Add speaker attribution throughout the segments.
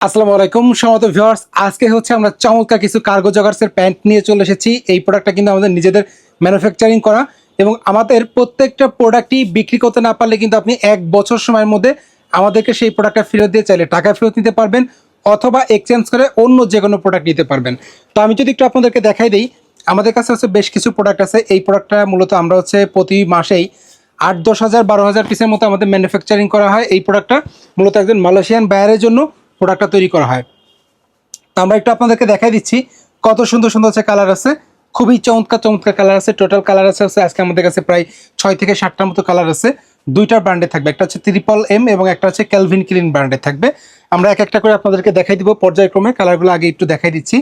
Speaker 1: আসসালামু আলাইকুম সমত ভিউয়ার্স। আজকে হচ্ছে আমরা চমৎকার কিছু কার্গো জগার্সের প্যান্ট নিয়ে চলে এসেছি। এই প্রোডাক্টটা কিন্তু আমাদের নিজেদের ম্যানুফ্যাকচারিং করা এবং আমাদের প্রত্যেকটা প্রোডাক্টই বিক্রি করতে না পারলে কিন্তু আপনি এক বছর সময়ের মধ্যে আমাদেরকে সেই প্রোডাক্টটা ফেরত দিয়ে চাইলে টাকা ফেরত নিতে পারবেন অথবা এক্সচেঞ্জ করে অন্য যে কোনো প্রোডাক্ট নিতে পারবেন। তো আমি যদি একটু আপনাদেরকে দেখাই দিই, আমাদের কাছে হচ্ছে বেশ কিছু প্রোডাক্ট আছে। এই প্রোডাক্টটা মূলত আমরা হচ্ছে প্রতি মাসেই আট, দশ হাজার, বারো হাজার পিসের মতো আমাদের ম্যানুফ্যাকচারিং করা হয়। এই প্রোডাক্টটা মূলত একজন মালয়েশিয়ান বায়ারের জন্য। প্রোডাক্টটা তৈরি করা হয়। আমরা একটু আপনাদেরকে দেখাই দিচ্ছি কত সুন্দর সুন্দর হচ্ছে কালার আছে। খুবই চমৎকার চমৎকার কালার আছে। টোটাল কালার আছে হচ্ছে আজকে আমাদের কাছে প্রায় ছয় থেকে সাতটার মতো কালার আছে। দুইটা ব্র্যান্ডে থাকবে, একটা হচ্ছে ত্রিপল এম এবং একটা হচ্ছে ক্যালভিন ক্লিন ব্র্যান্ডে থাকবে। আমরা এক একটা করে আপনাদেরকে দেখাই দিব পর্যায়ক্রমে, কালারগুলো আগে একটু দেখাই দিচ্ছি।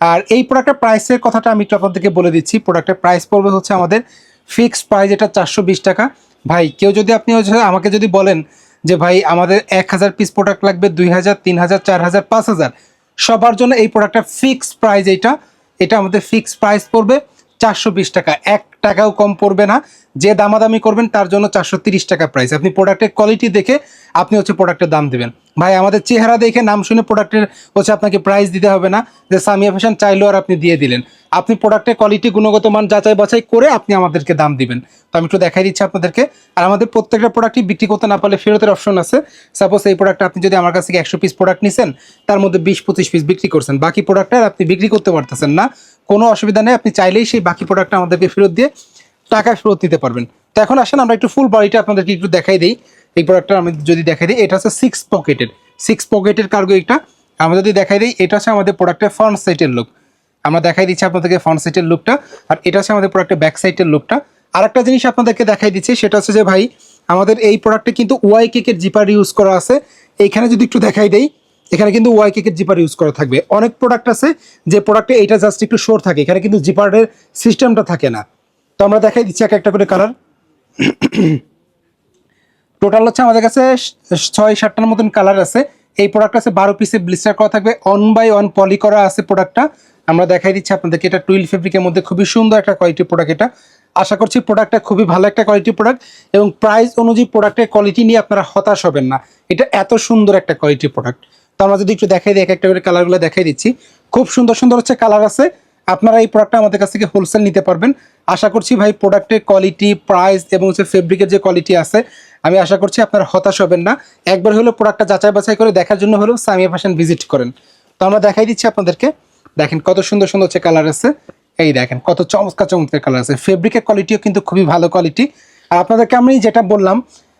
Speaker 1: আর এই প্রোডাক্টের প্রাইসের কথাটা আমি একটু আপনাদেরকে বলে দিচ্ছি। প্রোডাক্টের প্রাইস পড়বে হচ্ছে আমাদের ফিক্সড প্রাইস এটা চারশো বিশ টাকা। ভাই, কেউ যদি আপনি হচ্ছে আমাকে যদি বলেন যে ভাই আমাদের এক হাজার পিস প্রোডাক্ট লাগবে দুই হাজার, তিন হাজার, চার হাজার, পাঁচ হাজার। সবার জন্য এই প্রোডাক্টটা ফিক্সড প্রাইস এটা এটা আমাদের ফিক্সড প্রাইস পড়বে চারশো বিশ টাকা। এক টাকাও কম পড়বে না। যে দামাদামি করবেন তার জন্য চারশো টাকা প্রাইস আপনি প্রোডাক্টের কোয়ালিটি দেখে আপনি হচ্ছে প্রোডাক্টের দাম দেবেন। ভাই, আমাদের চেহারা দেখে নাম শুনে প্রোডাক্টের হচ্ছে আপনাকে প্রাইস দিতে হবে না। যে সামিয়া ফ্যাশন চাইলেও আর আপনি দিয়ে দিলেন। আপনি প্রোডাক্টের কোয়ালিটি গুণগত মান যাচাই বাছাই করে আপনি আমাদেরকে দাম দিবেন। তো আমি একটু দেখাই দিচ্ছি আপনাদেরকে। আর আমাদের প্রত্যেকটা প্রোডাক্টই বিক্রি করতে না পারলে ফেরতের অপশন আছে। সাপোজ এই প্রোডাক্ট আপনি যদি আমার কাছ থেকে একশো পিস প্রোডাক্ট নিছেন, তার মধ্যে বিশ পঁচিশ পিস বিক্রি করছেন। বাকি প্রোডাক্টটা আপনি বিক্রি করতে পারতেছেন না। কোনো অসুবিধা নেই, আপনি চাইলেই সেই বাকি প্রোডাক্টটা আমাদেরকে ফেরত দিয়ে টাকা ফেরত নিতে পারবেন। তো এখন আসেন, আমরা একটু ফুল বডিটা আপনাদেরকে একটু দেখাই দিই। এই প্রোডাক্টটা আমি যদি দেখাই দিই, এটা হচ্ছে সিক্স পকেটের সিক্স পকেটের কার্গো এটা আমরা যদি দেখাই দিই, এটা হচ্ছে আমাদের প্রোডাক্টের ফ্রন্ট সাইডের লুক আমরা দেখাই দিচ্ছি আপনাদেরকে ফ্রন্ট সাইডের লুকটা আর এটা হচ্ছে আমাদের প্রোডাক্টের ব্যাক সাইডের লুকটা আর একটা জিনিস আপনাদেরকে দেখাই দিচ্ছি, সেটা হচ্ছে যে ভাই, আমাদের এই প্রোডাক্টে কিন্তু ওয়াই কেকের জিপার ইউজ করা আছে। এইখানে যদি একটু দেখাই দেই এখানে কিন্তু ওয়াই কেকের জিপার ইউজ করা থাকবে। অনেক প্রোডাক্ট আছে যে প্রোডাক্টে এটা জাস্ট একটু শোর থাকে। এখানে কিন্তু জিপারের সিস্টেমটা থাকে না। তো আমরা দেখাই দিচ্ছি এক একটা করে কালার টোটাল হচ্ছে আমাদের কাছে ছয় সাতটার মতন কালার আছে। এই প্রোডাক্ট আছে বারো পিসে ব্লিস্টার করা থাকবে। অন বাই অন পলি করা আছে প্রোডাক্টটা আমরা দেখাই দিচ্ছি আপনাদেরকে, এটা টুইল ফেব্রিকের মধ্যে খুবই সুন্দর একটা কোয়ালিটি প্রোডাক্ট এটা। আশা করছি প্রোডাক্টটা খুবই ভালো একটা কোয়ালিটি প্রোডাক্ট এবং প্রাইস অনুযায়ী প্রোডাক্টের কোয়ালিটি নিয়ে আপনারা হতাশ হবেন না। এটা এত সুন্দর একটা কোয়ালিটি প্রোডাক্ট তো আমরা যদি একটু দেখাই দিই, এক একটা করে কালারগুলো দেখাই দিচ্ছি। খুব সুন্দর সুন্দর হচ্ছে কালার আছে। আপনারা এই প্রোডাক্টটা আমাদের কাছ থেকে হোলসেল নিতে পারবেন। আশা করছি ভাই প্রোডাক্টের কোয়ালিটি প্রাইস এবং হচ্ছে ফেব্রিকের যে কোয়ালিটি আছে, আমি আশা করছি আপনারা হতাশ হবেন না। একবার হলেও প্রোডাক্টটা যাচাই বাছাই করে দেখার জন্য হলেও সামিয়া ফ্যাশন ভিজিট করেন। তো আমরা দেখাই দিচ্ছি আপনাদেরকে। দেখেন কত সুন্দর সুন্দর হচ্ছে কালার আছে। এই দেখেন কত চমৎকার চমৎকার কালার আছে। ফেব্রিকের কোয়ালিটিও কিন্তু খুবই ভালো কোয়ালিটি আর আপনাদেরকে আমি যেটা বললাম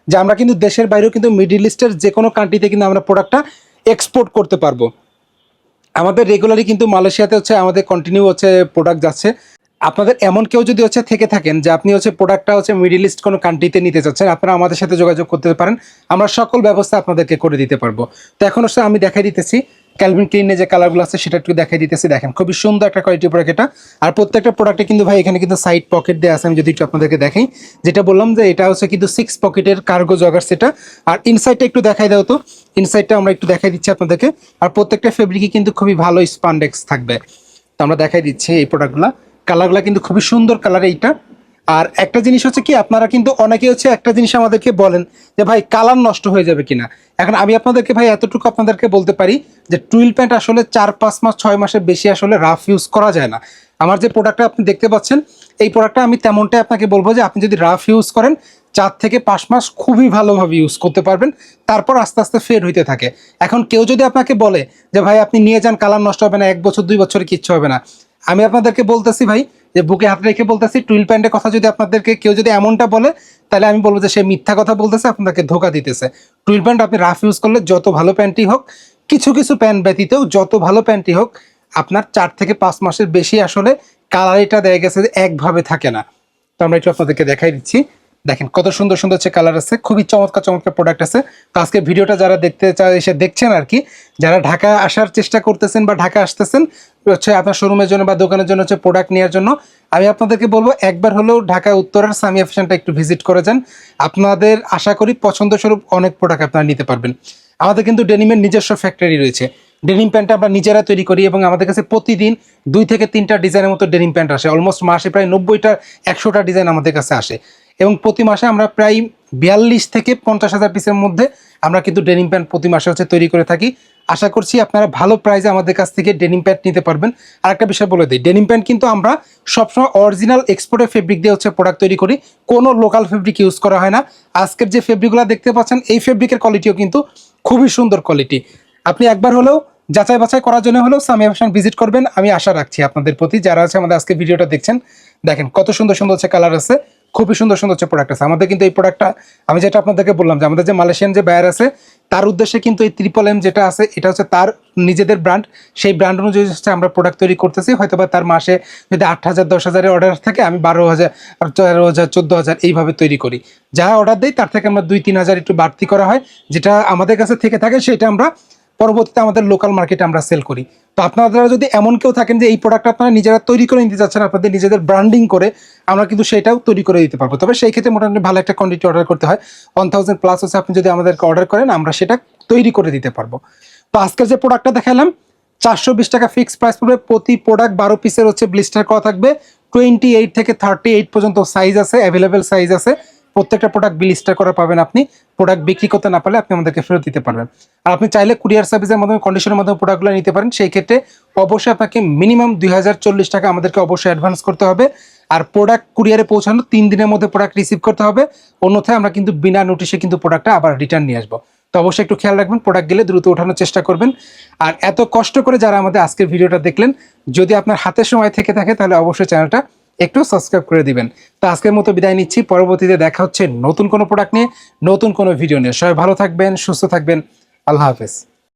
Speaker 1: যে আমরা কিন্তু দেশের বাইরেও কিন্তু মিডিল ইস্টের যে কোনো কান্ট্রিতে কিন্তু আমরা প্রোডাক্টটা এক্সপোর্ট করতে পারব। আমাদের রেগুলারই কিন্তু মালয়েশিয়াতে হচ্ছে আমাদের কন্টিনিউ হচ্ছে প্রোডাক্ট যাচ্ছে। আপনাদের এমন কেউ যদি হচ্ছে থেকে থাকেন যে আপনি হচ্ছে প্রোডাক্টটা হচ্ছে মিডিল ইস্ট কোনো কান্ট্রিতে নিতে চাচ্ছেন, আপনারা আমাদের সাথে যোগাযোগ করতে পারেন। আমরা সকল ব্যবস্থা আপনাদেরকে করে দিতে পারব। তো এখন হচ্ছে আমি দেখাই দিতেছি ক্যালভিন ক্লিনে যে কালারগুলো আছে, সেটা একটু দেখাই দিতেছি। দেখেন, খুবই সুন্দর একটা কোয়ালিটি প্রোডাক্ট এটা। আর প্রত্যেকটা প্রোডাক্টে কিন্তু ভাই, এখানে কিন্তু সাইড পকেট দেওয়া আছে, আমি যদি একটু আপনাদেরকে দেখাই। যেটা বললাম যে, এটা হচ্ছে কিন্তু সিক্স পকেটের কার্গো জগার সেটা। আর ইনসাইডটা একটু দেখাই দাও তো। ইনসাইডটা আমরা একটু দেখাই দিচ্ছি আপনাদেরকে। আর প্রত্যেকটা ফেব্রিকই কিন্তু খুবই ভালো স্পান্ডেক্স থাকবে। তো আমরা দেখাই দিচ্ছি এই প্রোডাক্টগুলো কালারগুলো কিন্তু খুবই সুন্দর কালার এইটা। আর একটা জিনিস হচ্ছে কি, আপনারা কিন্তু অনেকে হচ্ছে একটা জিনিস আমাদেরকে বলেন যে, ভাই, কালার নষ্ট হয়ে যাবে কিনা? এখন আমি আপনাদেরকে ভাই এতটুকু আপনাদেরকে বলতে পারি যে, টুইল প্যান্ট আসলে চার, পাঁচ মাস, ছয় মাসের বেশি আসলে রাফ ইউজ করা যায় না। আমার যে প্রোডাক্টটা আপনি দেখতে পাচ্ছেন, এই প্রোডাক্টটা আমি তেমনটাই আপনাকে বলব যে, আপনি যদি রাফ ইউজ করেন, চার থেকে পাঁচ মাস খুবই ভালোভাবে ইউজ করতে পারবেন। তারপর আস্তে আস্তে ফেড হইতে থাকে। এখন কেউ যদি আপনাকে বলে যে, ভাই, আপনি নিয়ে যান, কালার নষ্ট হবে না, এক বছর, দুই বছরে কিচ্ছু হবে না? আমি আপনাদেরকে বলতেছি ভাই যে বুকে হাত রেখে বলতেছি, টুইল প্যান্টের কথা যদি আপনাদেরকে কেউ যদি এমনটা বলে, তাহলে আমি বলব যে সে মিথ্যা কথা বলতেছে, আপনাকে ধোকা দিতেছে। টুইল প্যান্ট আপনি রাফ ইউজ করলে যত ভালো প্যান্টই হোক, কিছু কিছু প্যান্ট ব্যতীতেও যত ভালো প্যান্টই হোক, আপনার চার থেকে পাঁচ মাসের বেশি আসলে কালারিটা দেয়া গেছে যে একভাবে থাকে না। তো আমরা একটু আপনাদেরকে দেখাই দিচ্ছি। দেখেন কত সুন্দর সুন্দর হচ্ছে কালার আছে, খুবই চমৎকার চমৎকার প্রোডাক্ট আছে। তো আজকে ভিডিওটা যারা দেখতে চায়, এসে দেখছেন আর কি, যারা ঢাকা আসার চেষ্টা করতেছেন বা ঢাকা আসতেছেন, হচ্ছে আপনার শোরুমের জন্য বা দোকানের জন্য হচ্ছে প্রোডাক্ট নেওয়ার জন্য, আমি আপনাদেরকে বলব, একবার হলেও ঢাকা উত্তরের সামিয়া ফ্যাশনটা একটু ভিজিট করে যান। আপনাদের আশা করি পছন্দ স্বরূপ অনেক প্রোডাক্ট আপনারা নিতে পারবেন। আমাদের কিন্তু ডেনিমের নিজস্ব ফ্যাক্টরি রয়েছে। ডেনিম প্যান্টটা আমরা নিজেরা তৈরি করি এবং আমাদের কাছে প্রতিদিন দুই থেকে তিনটা ডিজাইনের মতো ডেনিম প্যান্ট আসে। অলমোস্ট মাসে প্রায় নব্বইটা, একশোটা ডিজাইন আমাদের কাছে আসে। এবং প্রতি মাসে আমরা প্রায় বিয়াল্লিশ থেকে পঞ্চাশ হাজার পিসের মধ্যে আমরা কিন্তু ডেনিম প্যান্ট প্রতি মাসে হচ্ছে তৈরি করে থাকি। আশা করছি আপনারা ভালো প্রাইসে আমাদের কাছ থেকে ডেনিম প্যান্ট নিতে পারবেন। আর একটা বিষয় বলে দিই ডেনিম প্যান্ট কিন্তু আমরা সবসময় অরিজিনাল এক্সপোর্টের ফেব্রিক দিয়ে হচ্ছে প্রোডাক্ট তৈরি করি। কোনো লোকাল ফেব্রিক ইউজ করা হয় না। আজকের যে ফেব্রিকগুলো দেখতে পাচ্ছেন, এই ফেব্রিকের কোয়ালিটিও কিন্তু খুবই সুন্দর কোয়ালিটি আপনি একবার হলেও যাচাই বাছাই করার জন্য হলেও সামি ফ্যাশন ভিজিট করবেন। আমি আশা রাখছি আপনাদের প্রতি। যারা আছে আমাদের আজকে ভিডিওটা দেখছেন, দেখেন কত সুন্দর সুন্দর হচ্ছে কালার আছে। খুবই সুন্দর সুন্দর হচ্ছে প্রোডাক্ট আছে। আমাদের কিন্তু এই প্রোডাক্টটা আমি যেটা আপনাদেরকে বললাম যে আমাদের যে মালয়েশিয়ান যে বায়ার আছে, তার উদ্দেশ্যে কিন্তু এই ত্রিপল এম যেটা আছে, এটা হচ্ছে তার নিজেদের ব্র্যান্ড সেই ব্র্যান্ড অনুযায়ী হচ্ছে আমরা প্রোডাক্ট তৈরি করতেছি। হয়তো বা তার মাসে যদি আট হাজার, দশ হাজারের অর্ডার থাকে, আমি বারো হাজার তেরো হাজার, চোদ্দ হাজার এইভাবে তৈরি করি। যা অর্ডার দিই তার থেকে আমরা দুই, তিন হাজার একটু বাড়তি করা হয়। যেটা আমাদের কাছে থেকে থাকে, সেটা আমরা পরবর্তীতে আমাদের লোকাল মার্কেটে আমরা সেল করি। তো আপনারা যদি এমন কেউ থাকেন যে এই প্রোডাক্ট আপনারা নিজেরা তৈরি করে নিতে চাচ্ছেন, আপনাদের নিজেদের ব্র্যান্ডিং করে আমরা কিন্তু সেটাও তৈরি করে দিতে পারব। তবে সেই ক্ষেত্রে মোটামুটি ভালো একটা কোয়ান্টিটি অর্ডার করতে হয়। ওয়ান থাউজেন্ড প্লাস হচ্ছে আপনি যদি আমাদেরকে অর্ডার করেন, আমরা সেটা তৈরি করে দিতে পারব। তো আজকের যে প্রোডাক্টটা দেখালাম, চারশো বিশ টাকা ফিক্সড প্রাইস পড়বে। প্রতি প্রোডাক্ট বারো পিসের হচ্ছে ব্লিস্টার করা থাকবে। টোয়েন্টি এইট থেকে থার্টি এইট পর্যন্ত সাইজ আছে অ্যাভেলেবেল সাইজ আছে। প্রত্যেকটা প্রোডাক্ট ব্লিস্টার করা পাবেন আপনি। প্রোডাক্ট বিক্রি করতে না পারলে আপনি আমাদেরকে ফেরত দিতে পারবেন। আর আপনি চাইলে কুরিয়ার সার্ভিসের মাধ্যমে কন্ডিশনের মাধ্যমে প্রোডাক্টগুলো নিতে পারেন। সেই ক্ষেত্রে অবশ্যই আপনাকে মিনিমাম দুই হাজার চল্লিশ টাকা আমাদেরকে অবশ্যই অ্যাডভান্স করতে হবে। আর প্রোডাক্ট কুরিয়ারে পৌঁছানো তিন দিনের মধ্যে প্রোডাক্ট রিসিভ করতে হবে। অন্যথায় আমরা কিন্তু বিনা নোটিশে কিন্তু প্রোডাক্টটা আবার রিটার্ন নিয়ে আসব। তো অবশ্যই একটু খেয়াল রাখবেন প্রোডাক্ট গেলে দ্রুত ওঠানোর চেষ্টা করবেন। আর এত কষ্ট করে যারা আমাদের আজকের ভিডিওটা দেখলেন, যদি আপনার হাতে সময় থেকে থাকে, তাহলে অবশ্যই চ্যানেলটা একটু সাবস্ক্রাইব করে দিবেন। তো আজকের মতো বিদায় নিচ্ছি। পরবর্তীতে দেখা হচ্ছে নতুন কোনো প্রোডাক্ট নিয়ে, নতুন কোনো ভিডিও নিয়ে। সবাই ভালো থাকবেন, সুস্থ থাকবেন। আল্লাহ হাফেজ।